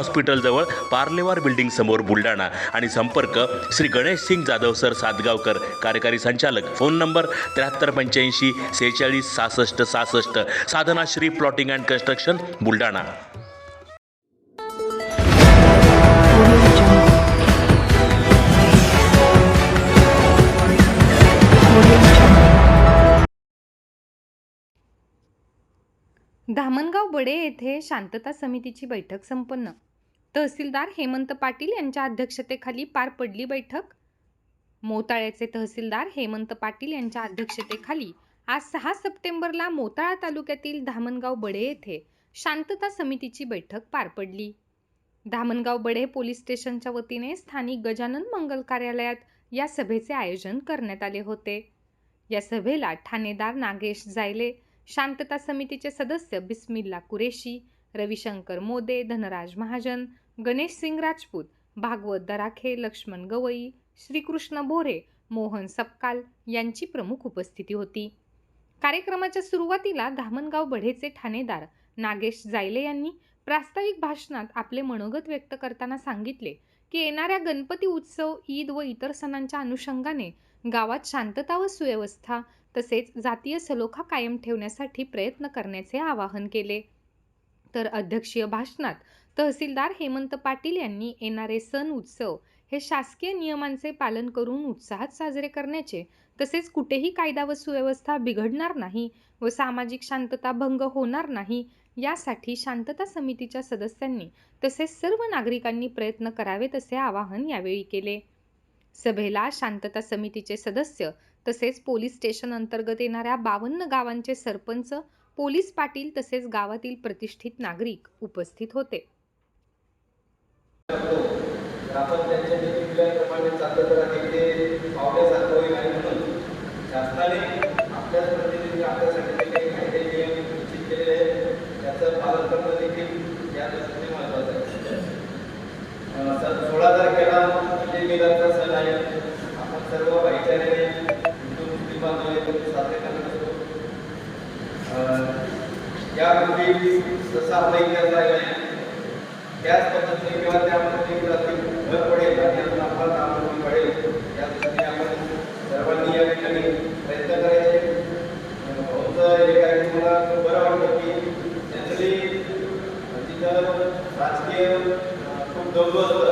हॉस्पिटलजवळ Parlewar building समोर बुलढाणा. आणि संपर्क श्री गणेश सिंग जाधव सर सातगावकर कार्यकारी संचालक. फोन नंबर त्र्याहत्तर पंच्याऐंशी सेहेचाळीस सहासष्ट सहासष्ट. Sadhana Shri plotting and construction Buldhana. Dhamangaon Bade येथे शांतता समितीची बैठक संपन्न. तहसीलदार हेमंत पाटील यांच्या अध्यक्षतेखाली पार पडली बैठक. मोताळ्याचे तहसीलदार हेमंत पाटील यांच्या अध्यक्षतेखाली आज सहा सप्टेंबरला मोताळा तालुक्यातील धामणगाव बडे येथे शांतता समितीची बैठक पार पडली. धामणगाव बडे पोलीस स्टेशनच्या वतीने स्थानिक गजानन मंगल कार्यालयात या सभेचे आयोजन करण्यात आले होते. या सभेला ठाणेदार नागेश जायले शांतता समितीचे सदस्य बिस्मिल्ला कुरेशी रविशंकर मोदे धनराज महाजन गणेश सिंग राजपूत भागवत दराखे लक्ष्मण गवई श्रीकृष्ण भोरे मोहन सपकाल यांची प्रमुख उपस्थिती होती. कार्यक्रमाच्या सुरुवातीला धामणगाव बढेचे ठाणेदार नागेश जायले यांनी प्रास्ताविक भाषणात आपले मनोगत व्यक्त करताना सांगितले की येणाऱ्या गणपती उत्सव ईद व इतर सणांच्या अनुषंगाने गावात शांतता व सुव्यवस्था तसेच जातीय सलोखा कायम ठेवण्यासाठी प्रयत्न करण्याचे आवाहन केले. तर अध्यक्षीय भाषणात तहसीलदार हेमंत पाटील यांनी येणारे सण उत्सव हे शासकीय नियमांचे पालन करून उत्साहात साजरे करण्याचे तसेच कुठेही कायदा व सुव्यवस्था बिघडणार नाही व सामाजिक शांतता भंग होणार नाही यासाठी शांतता समितीच्या सदस्यांनी तसेच सर्व नागरिकांनी प्रयत्न करावेत असे आवाहन यावेळी केले. सभेला शांतता समितीचे सदस्य तसेच पोलीस स्टेशन अंतर्गत येणाऱ्या बावन्न गावांचे सरपंच पोलीस पाटील तसेच गावातील प्रतिष्ठित नागरिक उपस्थित होते. आपण त्यांच्या चाललं तर अधिक ते पावल्यासारखं होईल आणि म्हणून शासनाने आपल्याच आपल्यासाठी जे काही कायदे नियम निश्चित केलेले आहेत त्याचं पालन करणं देखील या दृष्टीने महत्त्वाचं आहे. सण सोळा तारखेला म्हणजे सण आहे. आपण सर्व जसा त्याच पद्धतीने किंवा त्या पद्धतीने भर पडेल आणि पडेल या दृष्टीने आपण सर्वांनी या ठिकाणी प्रयत्न करायचे भाऊचं हे काय मला खूप बरं वाटतं की जनरली तिथं राजकीय खूप दबलं असतं